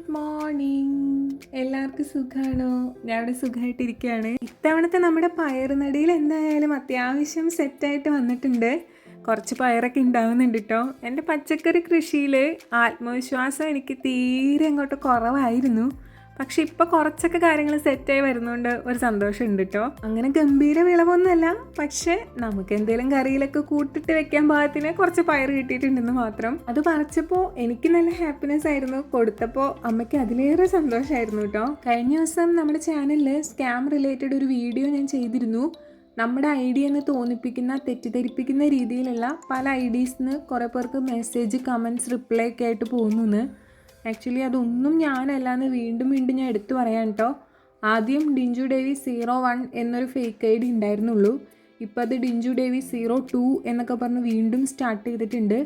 Good morning. എല്ലാവർക്കും സുഖമാണോ ഞാൻ ഇവിടെ സുഖമായിട്ടിരിക്കുകയാണ് ഇത്തവണത്തെ നമ്മുടെ പയറുനടിയിൽ എന്തായാലും അത്യാവശ്യം സെറ്റായിട്ട് വന്നിട്ടുണ്ട്. കുറച്ച് പയറൊക്കെ ഉണ്ടാവുന്നുണ്ട് കേട്ടോ എന്റെ പച്ചക്കറി കൃഷിയിൽ ആത്മവിശ്വാസം എനിക്ക് തീരെ അങ്ങോട്ട് കുറവായിരുന്നു. പക്ഷെ ഇപ്പൊ കുറച്ചൊക്കെ കാര്യങ്ങൾ സെറ്റായി വരുന്നോണ്ട് ഒരു സന്തോഷമുണ്ട് കേട്ടോ അങ്ങനെ ഗംഭീര വിളവൊന്നുമല്ല പക്ഷെ നമുക്ക് എന്തെങ്കിലും കറിയിലൊക്കെ കൂട്ടിട്ട് വെക്കാൻ പാകത്തിന് കുറച്ച് പയർ കിട്ടിയിട്ടുണ്ടെന്ന് മാത്രം. അത് പറിച്ചപ്പോൾ എനിക്ക് നല്ല ഹാപ്പിനെസ് ആയിരുന്നു. കൊടുത്തപ്പോൾ അമ്മയ്ക്ക് അതിലേറെ സന്തോഷമായിരുന്നു കേട്ടോ കഴിഞ്ഞ ദിവസം നമ്മുടെ ചാനലിൽ സ്കാം റിലേറ്റഡ് ഒരു വീഡിയോ ഞാൻ ചെയ്തിരുന്നു. നമ്മുടെ ഐ ഡി എന്ന് തോന്നിപ്പിക്കുന്ന തെറ്റിദ്ധരിപ്പിക്കുന്ന രീതിയിലുള്ള പല ഐ ഡീസിന് കുറേ പേർക്ക് മെസ്സേജ് കമൻസ് റിപ്ലൈ ഒക്കെ ആയിട്ട് പോകുന്നു ആക്ച്വലി അതൊന്നും ഞാനല്ല എന്ന് വീണ്ടും വീണ്ടും ഞാൻ എടുത്തു പറയാൻ കേട്ടോ ആദ്യം ഡിഞ്ചു ഡേവി സീറോ വൺ എന്നൊരു ഫേക്ക് ഐ ഡി ഉണ്ടായിരുന്നുള്ളൂ. ഇപ്പോൾ അത് ഡിഞ്ചു ഡേവി സീറോ ടു എന്നൊക്കെ പറഞ്ഞ് വീണ്ടും സ്റ്റാർട്ട് ചെയ്തിട്ടുണ്ട്.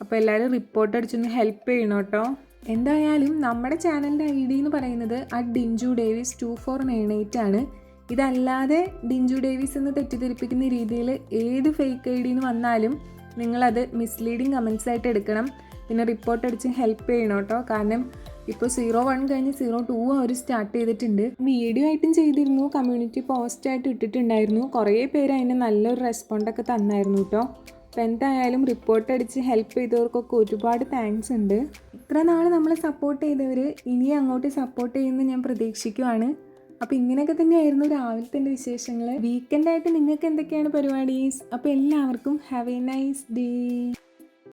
അപ്പോൾ എല്ലാവരും റിപ്പോർട്ട് അടിച്ചൊന്ന് ഹെൽപ്പ് ചെയ്യണം കേട്ടോ എന്തായാലും നമ്മുടെ ചാനലിന്റെ ഐ ഡി എന്ന് പറയുന്നത് at Dinju Davis two four nine eight ആണ്. ഇതല്ലാതെ ഡിഞ്ചു ഡേവിസ് എന്ന് തെറ്റിദ്ധരിപ്പിക്കുന്ന രീതിയിൽ ഏത് ഫേക്ക് ഐ ഡിന്ന് വന്നാലും നിങ്ങളത് മിസ്ലീഡിങ് കമൻസ് ആയിട്ട് എടുക്കണം. പിന്നെ റിപ്പോർട്ട് അടിച്ച് ഹെൽപ്പ് ചെയ്യണം കേട്ടോ. കാരണം ഇപ്പോൾ സീറോ വൺ കഴിഞ്ഞ് സീറോ ടു അവർ സ്റ്റാർട്ട് ചെയ്തിട്ടുണ്ട്. വീഡിയോ ആയിട്ടും ചെയ്തിരുന്നു. കമ്മ്യൂണിറ്റി പോസ്റ്റായിട്ട് ഇട്ടിട്ടുണ്ടായിരുന്നു. കുറേ പേര് അതിന് നല്ലൊരു റെസ്പോണ്ടൊക്കെ തന്നായിരുന്നു കേട്ടോ. അപ്പോൾ എന്തായാലും റിപ്പോർട്ട് അടിച്ച് ഹെൽപ്പ് ചെയ്തവർക്കൊക്കെ ഒരുപാട് താങ്ക്സ് ഉണ്ട്. ഇത്ര നാൾ നമ്മൾ സപ്പോർട്ട് ചെയ്തവർ ഇനി അങ്ങോട്ട് സപ്പോർട്ട് ചെയ്യുമെന്ന് ഞാൻ പ്രതീക്ഷിക്കുവാണ്. അപ്പോൾ ഇങ്ങനെയൊക്കെ തന്നെയായിരുന്നു രാവിലത്തെ വിശേഷങ്ങൾ വീക്കെൻഡായിട്ട് നിങ്ങൾക്ക് എന്തൊക്കെയാണ് പരിപാടീസ്? അപ്പോൾ എല്ലാവർക്കും ഹാവ് എ നൈസ് ഡേ